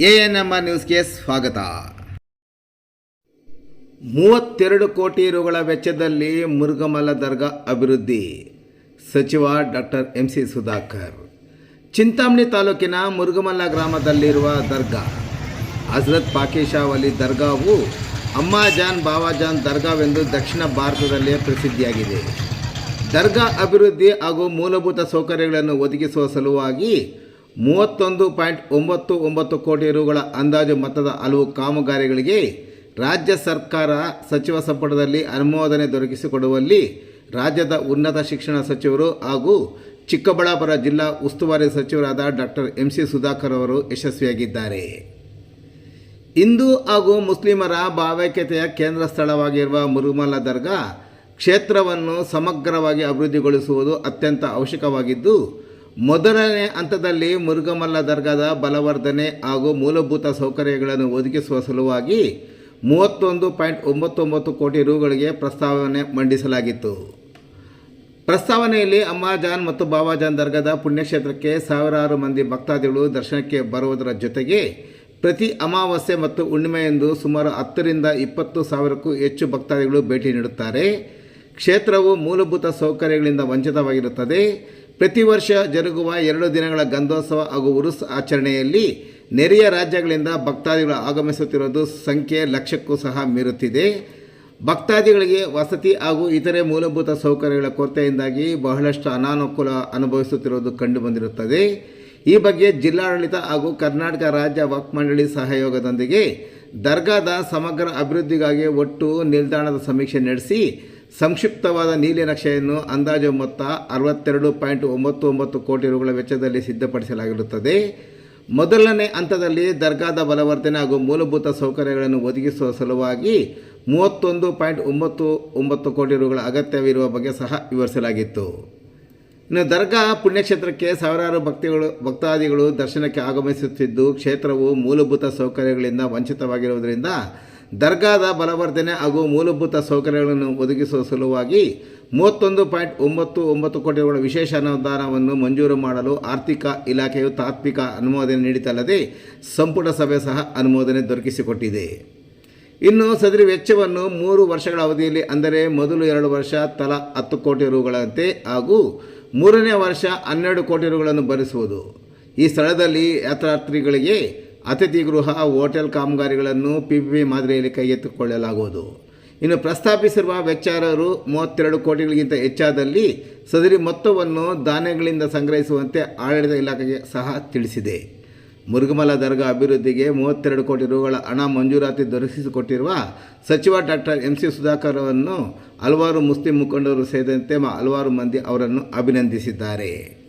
A N M ನ್ಯೂಸ್ಗೆ ಸ್ವಾಗತ. ಮೂವತ್ತೆರಡು ಕೋಟಿ ರುಗಳ ವೆಚ್ಚದಲ್ಲಿ ಮುರುಗಮಲ ದರ್ಗಾ ಅಭಿವೃದ್ಧಿ. ಸಚಿವ doctor M C Sudhakar. Chintamani ತಾಲೂಕಿನ ಮುರುಗಮಲ್ಲ ಗ್ರಾಮದಲ್ಲಿರುವ ದರ್ಗಾ. ಹಜರತ್ ಪಾಕೇಶಾ ವಲಿ ದರ್ಗಾವು ಅಮ್ಮಾಜಾನ್ ಬಾವಾಜಾನ್ ದರ್ಗಾವೆಂದು ದಕ್ಷಿಣ ಭಾರತದಲ್ಲೇ ಪ್ರಸಿದ್ಧಿಯಾಗಿದೆ. ದರ್ಗಾ ಅಭಿವೃದ್ಧಿ ಹಾಗೂ ಮೂಲಭೂತ ಸೌಕರ್ಯಗಳನ್ನು ಒದಗಿಸುವ ಸಲುವಾಗಿ ಮೂವತ್ತೊಂದು ಪಾಯಿಂಟ್ ಒಂಬತ್ತು ಒಂಬತ್ತು ಕೋಟಿ ರುಗಳ ಅಂದಾಜು ಮೊತ್ತದ ಹಲವು ಕಾಮಗಾರಿಗಳಿಗೆ ರಾಜ್ಯ ಸರ್ಕಾರ ಸಚಿವ ಸಂಪುಟದಲ್ಲಿ ಅನುಮೋದನೆ ದೊರಕಿಸಿಕೊಡುವಲ್ಲಿ ರಾಜ್ಯದ ಉನ್ನತ ಶಿಕ್ಷಣ ಸಚಿವರು ಹಾಗೂ ಚಿಕ್ಕಬಳ್ಳಾಪುರ ಜಿಲ್ಲಾ ಉಸ್ತುವಾರಿ ಸಚಿವರಾದ ಡಾಕ್ಟರ್ ಎಂ ಸಿ ಸುಧಾಕರ್ ಅವರು ಯಶಸ್ವಿಯಾಗಿದ್ದಾರೆ. ಹಿಂದೂ ಹಾಗೂ ಮುಸ್ಲಿಮರ ಭಾವೈಕ್ಯತೆಯ ಕೇಂದ್ರ ಸ್ಥಳವಾಗಿರುವ ಮುರುಮಲ ದರ್ಗಾ ಕ್ಷೇತ್ರವನ್ನು ಸಮಗ್ರವಾಗಿ ಅಭಿವೃದ್ಧಿಗೊಳಿಸುವುದು ಅತ್ಯಂತ ಅವಶ್ಯಕವಾಗಿದ್ದು ಮೊದಲನೇ ಹಂತದಲ್ಲಿ ಮುರುಘಮಲ್ಲ ದರ್ಗಾದ ಬಲವರ್ಧನೆ ಹಾಗೂ ಮೂಲಭೂತ ಸೌಕರ್ಯಗಳನ್ನು ಒದಗಿಸುವ ಸಲುವಾಗಿ ಮೂವತ್ತೊಂದು ಪಾಯಿಂಟ್ ಒಂಬತ್ತೊಂಬತ್ತು ಕೋಟಿ ರುಗಳಿಗೆ ಪ್ರಸ್ತಾವನೆ ಮಂಡಿಸಲಾಗಿತ್ತು. ಪ್ರಸ್ತಾವನೆಯಲ್ಲಿ ಅಮ್ಮಾಜಾನ್ ಮತ್ತು ಬಾಬಾಜಾನ್ ದರ್ಗಾದ ಪುಣ್ಯಕ್ಷೇತ್ರಕ್ಕೆ ಸಾವಿರಾರು ಮಂದಿ ಭಕ್ತಾದಿಗಳು ದರ್ಶನಕ್ಕೆ ಬರುವುದರ ಜೊತೆಗೆ ಪ್ರತಿ ಅಮಾವಾಸ್ಯೆ ಮತ್ತು ಹುಣ್ಣಿಮೆಯಂದು ಸುಮಾರು ಹತ್ತರಿಂದ ಇಪ್ಪತ್ತು ಸಾವಿರಕ್ಕೂ ಹೆಚ್ಚು ಭಕ್ತಾದಿಗಳು ಭೇಟಿ ನೀಡುತ್ತಾರೆ. ಕ್ಷೇತ್ರವು ಮೂಲಭೂತ ಸೌಕರ್ಯಗಳಿಂದ ವಂಚಿತವಾಗಿರುತ್ತದೆ. ಪ್ರತಿ ವರ್ಷ ಜರುಗುವ ಎರಡು ದಿನಗಳ ಗಂಧೋತ್ಸವ ಹಾಗೂ ಉರುಸ್ ಆಚರಣೆಯಲ್ಲಿ ನೆರೆಯ ರಾಜ್ಯಗಳಿಂದ ಭಕ್ತಾದಿಗಳು ಆಗಮಿಸುತ್ತಿರುವುದು ಸಂಖ್ಯೆ ಲಕ್ಷಕ್ಕೂ ಸಹ ಮೀರುತ್ತಿದೆ. ಭಕ್ತಾದಿಗಳಿಗೆ ವಸತಿ ಹಾಗೂ ಇತರೆ ಮೂಲಭೂತ ಸೌಕರ್ಯಗಳ ಕೊರತೆಯಿಂದಾಗಿ ಬಹಳಷ್ಟು ಅನಾನುಕೂಲ ಅನುಭವಿಸುತ್ತಿರುವುದು ಕಂಡುಬಂದಿರುತ್ತದೆ. ಈ ಬಗ್ಗೆ ಜಿಲ್ಲಾಡಳಿತ ಹಾಗೂ ಕರ್ನಾಟಕ ರಾಜ್ಯ ವಕ್ ಮಂಡಳಿ ಸಹಯೋಗದೊಂದಿಗೆ ದರ್ಗಾದ ಸಮಗ್ರ ಅಭಿವೃದ್ಧಿಗಾಗಿ ಒಟ್ಟು ನಿಲ್ದಾಣದ ಸಮೀಕ್ಷೆ ನಡೆಸಿ ಸಂಕ್ಷಿಪ್ತವಾದ ನೀಲಿ ನಕ್ಷೆಯನ್ನು ಅಂದಾಜು ಮೊತ್ತ ಅರವತ್ತೆರಡು ಪಾಯಿಂಟ್ ಒಂಬತ್ತು ಒಂಬತ್ತು ಕೋಟಿ ರುಗಳ ವೆಚ್ಚದಲ್ಲಿ ಸಿದ್ಧಪಡಿಸಲಾಗಿರುತ್ತದೆ. ಮೊದಲನೇ ಹಂತದಲ್ಲಿ ದರ್ಗಾದ ಬಲವರ್ಧನೆ ಹಾಗೂ ಮೂಲಭೂತ ಸೌಕರ್ಯಗಳನ್ನು ಒದಗಿಸುವ ಸಲುವಾಗಿ ಮೂವತ್ತೊಂದು ಪಾಯಿಂಟ್ ಒಂಬತ್ತು ಒಂಬತ್ತು ಕೋಟಿ ರುಗಳ ಅಗತ್ಯವಿರುವ ಬಗ್ಗೆ ಸಹ ವಿವರಿಸಲಾಗಿತ್ತು. ಇನ್ನು ದರ್ಗಾ ಪುಣ್ಯಕ್ಷೇತ್ರಕ್ಕೆ ಸಾವಿರಾರು ಭಕ್ತಿಗಳು, ಭಕ್ತಾದಿಗಳು ದರ್ಶನಕ್ಕೆ ಆಗಮಿಸುತ್ತಿದ್ದು ಕ್ಷೇತ್ರವು ಮೂಲಭೂತ ಸೌಕರ್ಯಗಳಿಂದ ವಂಚಿತವಾಗಿರುವುದರಿಂದ ದರ್ಗಾದ ಬಲವರ್ಧನೆ ಹಾಗೂ ಮೂಲಭೂತ ಸೌಕರ್ಯಗಳನ್ನು ಒದಗಿಸುವ ಸಲುವಾಗಿ ಮೂವತ್ತೊಂದು ಪಾಯಿಂಟ್ ಒಂಬತ್ತು ಒಂಬತ್ತು ಕೋಟಿಗಳ ವಿಶೇಷ ಅನುದಾನವನ್ನು ಮಂಜೂರು ಮಾಡಲು ಆರ್ಥಿಕ ಇಲಾಖೆಯು ತಾತ್ವಿಕ ಅನುಮೋದನೆ ನೀಡಿತಲ್ಲದೆ ಸಂಪುಟ ಸಭೆ ಸಹ ಅನುಮೋದನೆ ದೊರಕಿಸಿಕೊಟ್ಟಿದೆ. ಇನ್ನು ಸದರಿ ವೆಚ್ಚವನ್ನು ಮೂರು ವರ್ಷಗಳ ಅವಧಿಯಲ್ಲಿ ಅಂದರೆ ಮೊದಲು ಎರಡು ವರ್ಷ, ತಲಾ ಹತ್ತು ಕೋಟಿ ರೂಗಳಂತೆ ಹಾಗೂ ಮೂರನೇ ವರ್ಷ ಹನ್ನೆರಡು ಕೋಟಿ ರೂಗಳನ್ನು ಭರಿಸುವುದು. ಈ ಸ್ಥಳದಲ್ಲಿ ಯಾತ್ರಾರ್ಥಿಗಳಿಗೆ ಅತಿಥಿ ಗೃಹ ಹೋಟೆಲ್ ಕಾಮಗಾರಿಗಳನ್ನು ಪಿ ಪಿ ಮಾದರಿಯಲ್ಲಿ ಕೈಗೆತ್ತಿಕೊಳ್ಳಲಾಗುವುದು. ಇನ್ನು ಪ್ರಸ್ತಾಪಿಸಿರುವ ವೆಚ್ಚಾರರು ಮೂವತ್ತೆರಡು ಕೋಟಿಗಳಿಗಿಂತ ಹೆಚ್ಚಾದಲ್ಲಿ ಸದರಿ ಮೊತ್ತವನ್ನು ಧಾನ್ಯಗಳಿಂದ ಸಂಗ್ರಹಿಸುವಂತೆ ಆಡಳಿತ ಇಲಾಖೆಗೆ ಸಹ ತಿಳಿಸಿದೆ. ಮುರುಗಮಲ ದರ್ಗಾ ಅಭಿವೃದ್ಧಿಗೆ ಮೂವತ್ತೆರಡು ಕೋಟಿ ರೂಗಳ ಹಣ ಮಂಜೂರಾತಿ ದೊರಕಿಸಿಕೊಟ್ಟಿರುವ ಸಚಿವ ಡಾಕ್ಟರ್ ಎಂ. ಸಿ. ಸುಧಾಕರ್ ಅವರನ್ನು ಹಲವಾರು ಮುಸ್ಲಿಂ ಮುಖಂಡರು ಸೇರಿದಂತೆ ಹಲವಾರು ಮಂದಿ ಅವರನ್ನು ಅಭಿನಂದಿಸಿದ್ದಾರೆ.